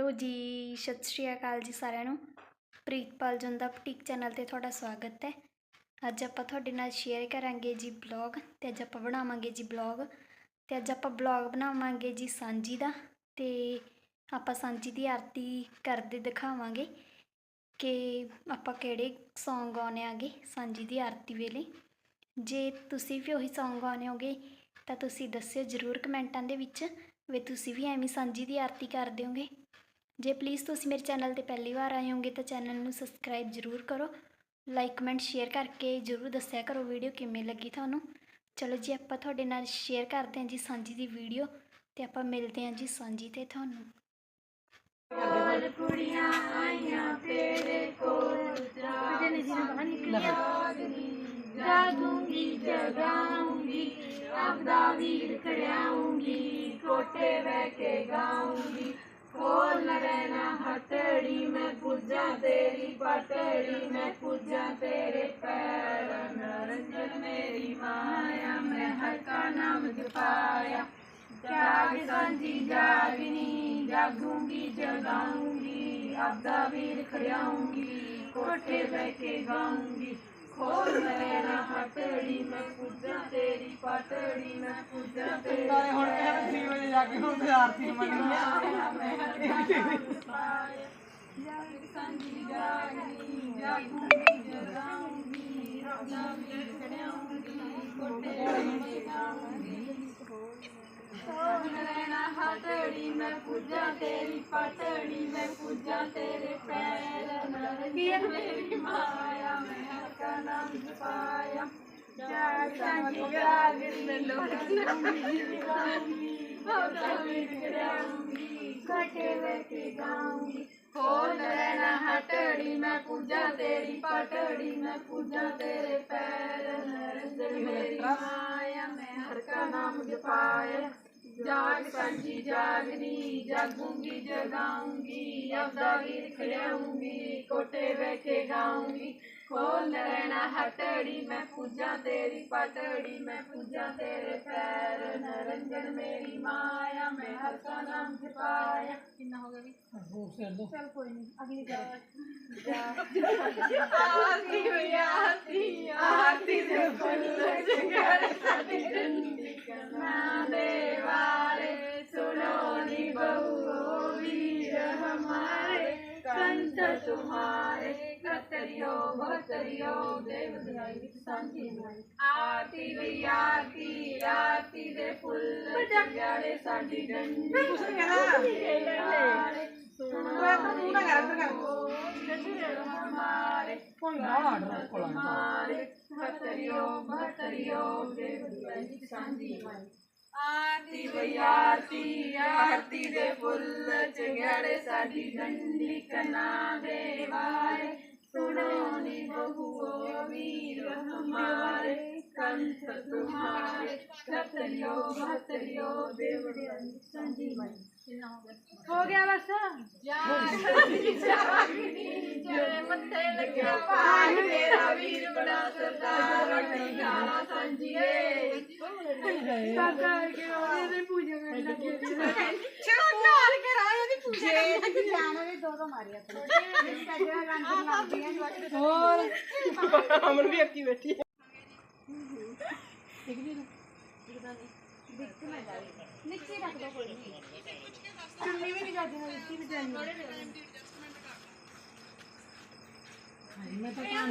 Hello ਜੀ, ਸਤਿ ਸ਼੍ਰੀ ਅਕਾਲ ਜੀ ਸਾਰਿਆਂ ਨੂੰ। ਪ੍ਰੀਤਪਾਲ ਜਨ ਦਾ ਬੁਟੀਕ ਚੈਨਲ ਤੇ ਤੁਹਾਡਾ ਸਵਾਗਤ ਹੈ। ਅੱਜ ਆਪਾਂ ਤੁਹਾਡੇ ਨਾਲ ਸ਼ੇਅਰ ਕਰਾਂਗੇ ਜੀ ਬਲੌਗ ਤੇ ਅੱਜ ਆਪਾਂ ਬਣਾਵਾਂਗੇ ਜੀ ਬਲੌਗ ਤੇ ਅੱਜ ਆਪਾਂ ਬਲੌਗ ਬਣਾਵਾਂਗੇ ਜੀ ਸਾਂਝੀ ਦਾ ਤੇ ਆਪਾਂ ਸਾਂਝੀ ਦੀ ਆਰਤੀ ਕਰਦੇ ਦਿਖਾਵਾਂਗੇ ਕਿ ਆਪਾਂ ਕਿਹੜੇ Song ਗਾਉਣੇ ਆਗੇ ਸਾਂਝੀ ਦੀ ਆਰਤੀ ਵੇਲੇ। ਜੇ ਤੁਸੀਂ ਵੀ ਉਹੀ Song ਗਾਉਣੇ ਹੋਗੇ ਤਾਂ ਤੁਸੀਂ ਦੱਸਿਓ ਜ਼ਰੂਰ ਕਮੈਂਟਾਂ ਦੇ ਵਿੱਚ ਵੀ ਤੁਸੀਂ ਵੀ ਐਵੇਂ ਸਾਂਝੀ ਦੀ ਆਰਤੀ ਕਰ ਦਿਓਗੇ ਜੇ ਪਲੀਜ਼ ਤੁਸੀਂ ਮੇਰੇ ਚੈਨਲ ਤੇ ਪਹਿਲੀ ਵਾਰ ਆਏ ਹੋਗੇ ਤਾਂ ਚੈਨਲ ਨੂੰ ਸਬਸਕ੍ਰਾਈਬ ਜ਼ਰੂਰ ਕਰੋ। ਲਾਈਕ ਕਮੈਂਟ ਸ਼ੇਅਰ ਕਰਕੇ ਜ਼ਰੂਰ ਦੱਸਿਆ ਕਰੋ ਵੀਡੀਓ ਕਿਵੇਂ ਲੱਗੀ ਤੁਹਾਨੂੰ। ਚਲੋ ਜੀ, ਆਪਾਂ ਤੁਹਾਡੇ ਨਾਲ ਸ਼ੇਅਰ ਕਰਦੇ ਹਾਂ ਜੀ ਸਾਂਝੀ ਦੀ ਵੀਡੀਓ ਤੇ ਆਪਾਂ ਮਿਲਦੇ ਹਾਂ ਜੀ ਸਾਂਝੀ ਤੇ ਤੁਹਾਨੂੰ। ਕੁੜੀਆਂ ਆਈਆਂ ਤੇਰੇ ਕੋਲ ਜਾਗੂੰਗੀ, ਜਗਾਉਂਗੀ, ਆਪਦਾ ਵੀਰ ਖੜਿਆਉਂਗੀ ਕੋਟੇ ਬਹਿ ਕੇ ਗਾਉਂਗੀ। ਖੋਲ ਰਹਿਣਾ ਹਟੜੀ ਮੈਂ ਪੁੱਜਾਂ ਤੇਰੀ ਪਟੜੀ ਮੈਂ ਪੁੱਜਾਂ ਤੇਰੇ ਪੈਰ ਨਰੰਜਨ ਮੇਰੀ ਮਾਇਆ ਮੈਂ ਹਰ ਕਾ ਨਾਮ ਜਪਾਇਆ ਜਾਗ ਸਾਂਝੀ ਜਾਗਨੀ ਜਾਗੂੰਗੀ ਜਗਾਉਂਗੀ ਆਪਦਾ ਵੀਰ ਖੜਿਆਉਂਗੀ ਕੋਠੇ ਬਹਿ ਕੇ ਗਾਉਂਗੀ ਖੋਲ ਮੇਰਾ ਹਟੜੀ ਮੈਂ ਪੁੱਜਾਂ ਤੇਰੀ ਪਟੜੀ ਮੈਂ ਪੁੱਜਾਂ ਤੇਰੀ ਨਾਲੇ ਹੁਣ ਇਹ 3 ਵਜੇ ਜਾ ਕੇ ਹੁਣ ਤੇ ਆਰਤੀ ਮੰਨਣੀ ਆ ਜਾਗ ਸਾਂਝੀ ਜਾਗਨੀ ਜਾਗੂੰਗੀ ਜਗਾਉਂਗੀ ਆਪਦਾ ਵੀਰ ਖੜਿਆਉਂਗੀ ਕੋਠੇ ਬਹਿ ਕੇ ਹਟੜੀ ਮੈਂ ਪੂਜਾ ਤੇਰੀ ਪਟੜੀ ਮੈਂ ਪੂਜਾ ਤੇਰੇ ਪੈਰ ਨਰੰਜਨ ਮੇਰੀ ਮਾਇਆ ਮੈਂ ਹਰ ਕਾ ਨਾਮ ਜਪਾਇਆ ਜਾਗ ਸਾਂਝੀ ਜਾਗਰੀ ਮੈਂ ਲੋਕੀ। ਗਾਉਂਗੀ ਬਹੁਤਾ ਵੀਰ ਕਰਾਉਂਗੀ ਕਟੇ ਵੇ ਕੇ ਗਾਉਂਗੀ। ਖੋਲ ਰਹਿਣਾ ਹਟੜੀ ਮੈਂ ਪੂਜਾ ਤੇਰੀ ਪਟੜੀ ਮੈਂ ਜਾਗ ਸਾਂਝੀ ਜਾਗਨੀ ਜਾਗੂੰਗੀ ਜਗਾਉਂਗੀ ਆਪਦਾ ਵੀਰ ਖੜਿਆਉਂਗੀ ਕੋਟੇ ਗਾਉਂਗੀ ਖੋਲ ਰਹਿਣਾ ਹਟੜੀ ਮੈਂ ਪੂਜਾ ਤੇਰੀ ਪਟੜੀ ਮੈਂ ਪੂਜਾ ਤੇਰੇ ਪੈਰ ਨਰੰਜਨ ਮੇਰੀ ਮਾਇਆ ਮੈਂ ਹਰ ਕਾ ਨਾਮ ਜਪਾਇਆ ਕਿੰਨਾ ਹੋ ਗਿਆ ਵੀ ਹੋਰ ਸਿਰ ਦੋ ਚਲ ਕੋਈ ਨਹੀਂ ਅਗਲੀ ਆਰਤੀ ਹੋਈ ਆਰਤੀ ਆਰਤੀ ਦੇ ਫੁੱਲ ਚੰਗੜ ਸਾਡੀ ਜੰਦੀ ਕਰਨਾ ਦੇ ਵਾਰੇ ਸੁਣੋ ਨੀ ਬਹੂ ਵੀਰ ਹਮਾਰੇ ਕੰਠ ਤੁਮਾਰੇ ਕਤਰਿਓ ਭਤਰਿਓ ਦੇਵ ਦਿਆਈ ਵਿੱਚ ਸਾਂਝੀ ਹੋਈ ਆਰਤੀ ਵੀ ਆਰਤੀ ਆਰਤੀ ਦੇ ਫੁੱਲ ਚੰਗੜੇ ਸਾਡੀ ਡੰਡੀ। ਕੁਛ ਨੀ ਕਹਿਣਾ। ਸੁਣੋ ਤੂੰ ਨਾ ਕਰ ਕਰ। ਹਮਾਰੇ ਕੋਈ ਨਾ ਆਰਡਰ ਕੋਲ ਹਮਾਰੇ ਭਤਰਿਓ ਭਤਰਿਓ ਦੇਵ ਦਿਆਈ ਸਾਂਝੀ ਹੋਈ ਆਰਤੀ ਬਈ ਆਰਤੀ ਆਰਤੀ ਦੇ ਫੁੱਲ ਚੰਗੜੇ ਸਾਡੀ ਡੰਡੀ ਕਨਾ ਦੇ ਵਾਰੇ। ਸੁਣੋ ਨੀ ਬਹੂਓ ਵੀਰ ਹਮਾਰੇ ਕੰਠ ਤੁਮਾਰੇ ਕਤਰਿਓ ਭਤਰਿਓ ਦੇਵ ਦਿਆਈ ਸਾਂਝੀ ਹੋਈ ਹੋ ਗਿਆ ਬਸ? ਜਾਗਨੀ ਜਾਗਨੀ ਜਰੇ ਮੱਥੇ ਲੱਗਿਆ ਪਾਣ ਮੇਰਾ ਵੀਰ ਬੜਾ ਸਰਦਾਰ ਰੋਟੀ ਖਾਣਾ ਦੀ ਜੇ ਕਿ ਜਾਣਾ ਵੀ ਦੋ ਦੋ ਮਾਰੀ ਆਪਣੇ ਜਿਹੜਾ ਗੰਦ ਲੱਗਦੀਆਂ ਹੋਰ? ਅਮਨ ਵੀ ਅੱਕੀ ਬੈਠੀ ਹੈ। ਨੀਚੇ ਰੱਖ ਦੋ ਕੋਈ ਨਹੀਂ। ਚੁੰਨੀ ਵੀ ਨਹੀਂ ਕਰਦੀ ਮੈਂ ਇੱਥੇ ਵੀ ਜਾਣੀ ਮੈਂ ਤਾਂ ਕੰਮ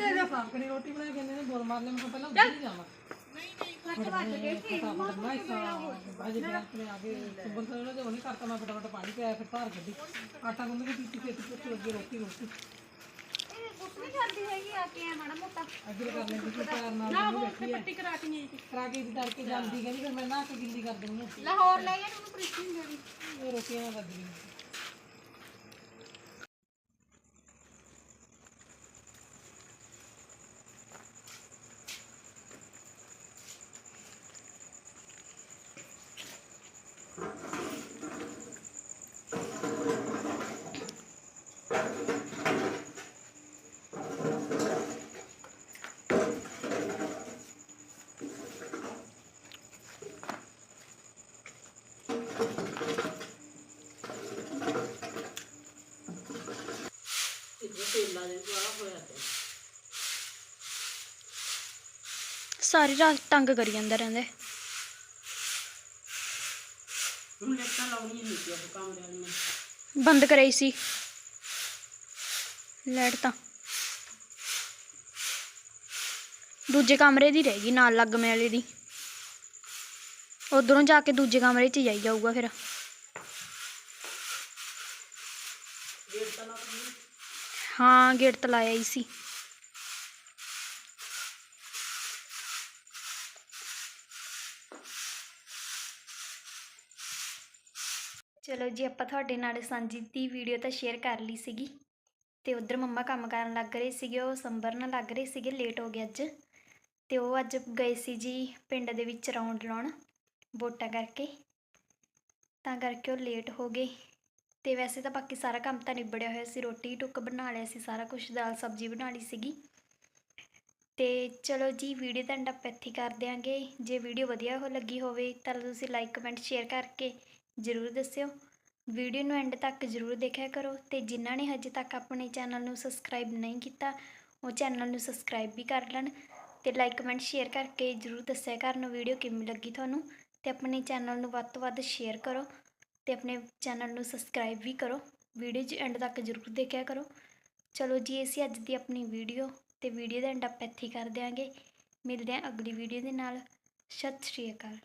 ਦੇ ਰੋਟੀ ਬਣਾ ਕੇ ਇਹਨੇ ਬੋਲ ਮਾਰ ਲੈ ਮੈਂ ਪਹਿਲਾਂ ਉੱਧਰ ਹੀ ਜਾਵਾਂ। ਰੋਟੀ ਕੁਛ ਨਹੀਂ ਕਰਦੀ ਹੈਗੀ ਆ ਕੇ ਮਾੜਾ ਮੋਟਾ ਨਾ ਪੱਟੀ ਕਰਾ ਕੇ ਨਹੀਂ ਆਈ ਕਰਾ ਕੇ ਤੜਕੇ ਜਾਂਦੀ ਕਹਿੰਦੀ ਫਿਰ ਮੈਂ ਨਹਾ ਕੇ ਗਿੱਲੀ ਕਰ ਦਿੰਦੀ ਲਾਹੌਰ ਲੈ ਗਿਆ ਉਹਨੂੰ ਪ੍ਰੀਤੀ ਜਿਹੜੀ ਇਹ ਰੋਟੀਆਂ ਨਾਲ ਕਰਦੀ ਦੇ ਹੋਇਆ ਤੇ ਸਾਰੀ ਰਾਤ ਤੰਗ ਕਰੀ ਜਾਂਦਾ ਰਹਿੰਦਾ। ਹੁਣ ਲੈਟਾਂ ਲਾਉਣੀਆਂ ਨਹੀਂ ਸੀ ਉਹ ਕਮਰੇ ਵਾਲੀ ਨੇ। ਬੰਦ ਕਰਾਈ ਸੀ। ਲਾਈਟ। ਤਾਂ ਦੂਜੇ ਕਮਰੇ ਦੀ ਰਹਿ ਗਈ ਨਾਲ ਲੱਗਮੇ ਵਾਲੇ ਦੀ। ਉਧਰੋਂ ਜਾ ਕੇ ਦੂਜੇ ਕਮਰੇ 'ਚ ਜਾਈ ਜਾਊਗਾ ਫਿਰ। ਗੇਟ ਤਾਂ ਲੱਗ ਗਈ। ਹਾਂ ਗੇਟ ਤਾਂ ਲਾਇਆ ਹੀ ਸੀ। ਚਲੋ ਜੀ, ਆਪਾਂ ਤੁਹਾਡੇ ਨਾਲ ਸਾਂਝੀ ਦੀ ਵੀਡੀਓ ਤਾਂ ਸ਼ੇਅਰ ਕਰ ਲਈ ਸੀਗੀ। ਤੇ ਉਧਰ ਮੰਮਾ ਕੰਮ ਕਰਨ ਲੱਗ ਰਹੇ ਸੀਗੇ, ਉਹ ਸੰਭਰਨ ਲੱਗ ਰਹੇ ਸੀਗੇ ਲੇਟ ਹੋ ਗਿਆ ਅੱਜ। ਤੇ ਉਹ ਅੱਜ ਗਏ ਸੀ ਜੀ ਪਿੰਡ ਦੇ ਵਿੱਚ ਰਾਉਂਡ ਲਾਉਣ, ਵੋਟਾਂ ਕਰਕੇ। ਤਾਂ ਕਰਕੇ ਉਹ ਲੇਟ ਹੋ ਗਏ। ਤੇ ਵੈਸੇ ਤਾਂ ਬਾਕੀ ਸਾਰਾ ਕੰਮ ਤਾਂ ਨਿਬੜਿਆ ਹੋਇਆ ਸੀ। ਰੋਟੀ ਟੁੱਕ ਬਣਾ ਲਿਆ ਸੀ, ਸਾਰਾ ਕੁਝ ਦਾਲ ਸਬਜ਼ੀ ਬਣਾ ਲਈ ਸੀਗੀ। ਤੇ ਚਲੋ ਜੀ, ਵੀਡੀਓ ਦਾ ਐਂਡ ਆਪਾਂ ਇੱਥੇ ਕਰ ਦਿਆਂਗੇ। ਜੇ ਵੀਡੀਓ ਵਧੀਆ ਹੋ ਲੱਗੀ ਹੋਵੇ ਤਾਂ ਤੁਸੀਂ ਲਾਈਕ ਕਮੈਂਟ ਸ਼ੇਅਰ ਕਰਕੇ ਜ਼ਰੂਰ ਦੱਸਿਓ। ਵੀਡੀਓ ਨੂੰ ਐਂਡ ਤੱਕ ਜ਼ਰੂਰ ਦੇਖਿਆ ਕਰੋ ਤੇ ਜਿਨ੍ਹਾਂ ਨੇ ਹਜੇ ਤੱਕ ਆਪਣੇ ਚੈਨਲ ਨੂੰ ਸਬਸਕ੍ਰਾਈਬ ਨਹੀਂ ਕੀਤਾ, ਉਹ ਚੈਨਲ ਨੂੰ ਸਬਸਕ੍ਰਾਈਬ ਵੀ ਕਰ ਲੈਣ ਤੇ ਲਾਈਕ ਕਮੈਂਟ ਸ਼ੇਅਰ ਕਰਕੇ ਜ਼ਰੂਰ ਦੱਸਿਆ ਕਰਨ ਵੀਡੀਓ ਕਿਵੇਂ ਲੱਗੀ ਤੁਹਾਨੂੰ ਤੇ ਆਪਣੇ ਚੈਨਲ ਨੂੰ ਵੱਧ ਤੋਂ ਵੱਧ ਸ਼ੇਅਰ ਕਰੋ। ਤੇ ਆਪਣੇ ਚੈਨਲ ਨੂੰ ਸਬਸਕ੍ਰਾਈਬ ਵੀ ਕਰੋ। ਵੀਡੀਓ 'ਚ ਐਂਡ ਤੱਕ ਜ਼ਰੂਰ ਦੇਖਿਆ ਕਰੋ। ਚਲੋ ਜੀ ਅਸੀਂ ਅੱਜ ਦੀ ਆਪਣੀ ਵੀਡੀਓ ਤੇ ਵੀਡੀਓ ਦਾ ਐਂਡ ਆਪਾਂ ਇੱਥੇ ਕਰ ਦਿਆਂਗੇ। ਮਿਲਦੇ ਹਾਂ ਅਗਲੀ ਵੀਡੀਓ ਦੇ ਨਾਲ। ਸਤਿ ਸ਼੍ਰੀ ਅਕਾਲ।